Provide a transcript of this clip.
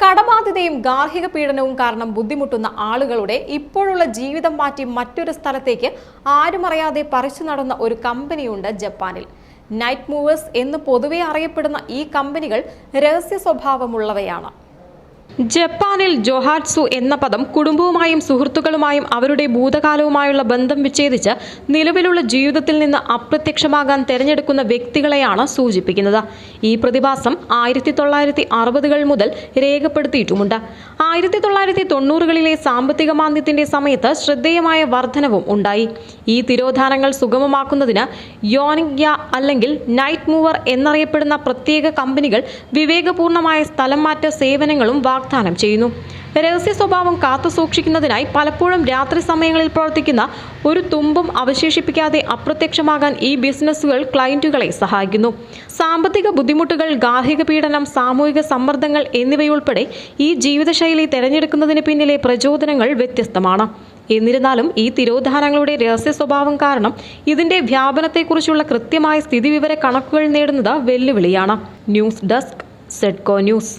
കടബാധ്യതയും ഗാർഹിക പീഡനവും കാരണം ബുദ്ധിമുട്ടുന്ന ആളുകളുടെ ഇപ്പോഴുള്ള ജീവിതം മാറ്റി മറ്റൊരു സ്ഥലത്തേക്ക് ആരുമറിയാതെ പറിച്ചു നടന്ന ഒരു കമ്പനിയുണ്ട് ജപ്പാനിൽ. നൈറ്റ് മൂവേഴ്സ് എന്ന് പൊതുവെ അറിയപ്പെടുന്ന ഈ കമ്പനികൾ രഹസ്യ സ്വഭാവമുള്ളവയാണ്. ജപ്പാനിൽ ജൊഹാറ്റ്സു എന്ന പദം കുടുംബവുമായും സുഹൃത്തുക്കളുമായും അവരുടെ ഭൂതകാലവുമായുള്ള ബന്ധം വിച്ഛേദിച്ച് നിലവിലുള്ള ജീവിതത്തിൽ നിന്ന് അപ്രത്യക്ഷമാകാൻ തെരഞ്ഞെടുക്കുന്ന വ്യക്തികളെയാണ് സൂചിപ്പിക്കുന്നത്. ഈ പ്രതിഭാസം ആയിരത്തി തൊള്ളായിരത്തി അറുപതുകൾ മുതൽ രേഖപ്പെടുത്തിയിട്ടുമുണ്ട്. ആയിരത്തി തൊള്ളായിരത്തി തൊണ്ണൂറുകളിലെ സാമ്പത്തിക മാന്ദ്യത്തിന്റെ സമയത്ത് ശ്രദ്ധേയമായ വർധനവും ഉണ്ടായി. ഈ തിരോധാനങ്ങൾ സുഗമമാക്കുന്നതിന് യോനിഗ്യ അല്ലെങ്കിൽ നൈറ്റ് മൂവർ എന്നറിയപ്പെടുന്ന പ്രത്യേക കമ്പനികൾ വിവേകപൂർണമായ സ്ഥലം മാറ്റ സേവനങ്ങളും വാഗ്ദാനം ചെയ്യുന്നു. രഹസ്യ സ്വഭാവം കാത്തു സൂക്ഷിക്കുന്നതിനായി പലപ്പോഴും രാത്രി സമയങ്ങളിൽ പ്രവർത്തിക്കുന്ന ഒരു തുമ്പും അവശേഷിപ്പിക്കാതെ അപ്രത്യക്ഷമാകാൻ ഈ ബിസിനസ്സുകൾ ക്ലയന്റുകളെ സഹായിക്കുന്നു. സാമ്പത്തിക ബുദ്ധിമുട്ടുകൾ ഗാർഹിക പീഡനം സാമൂഹിക സമ്മർദ്ദങ്ങൾ എന്നിവയുൾപ്പെടെ ഈ ജീവിതശൈലി തിരഞ്ഞെടുക്കുന്നതിന് പിന്നിലെ പ്രചോദനങ്ങൾ വ്യത്യസ്തമാണ്. എന്നിരുന്നാലും ഈ തിരോധാനങ്ങളുടെ രഹസ്യ സ്വഭാവം കാരണം ഇതിന്റെ വ്യാപനത്തെക്കുറിച്ചുള്ള കൃത്യമായ സ്ഥിതിവിവര കണക്കുകൾ നേടുന്നത് വെല്ലുവിളിയാണ്. ന്യൂസ് ഡെസ്ക് സെഡ്കോ ന്യൂസ്.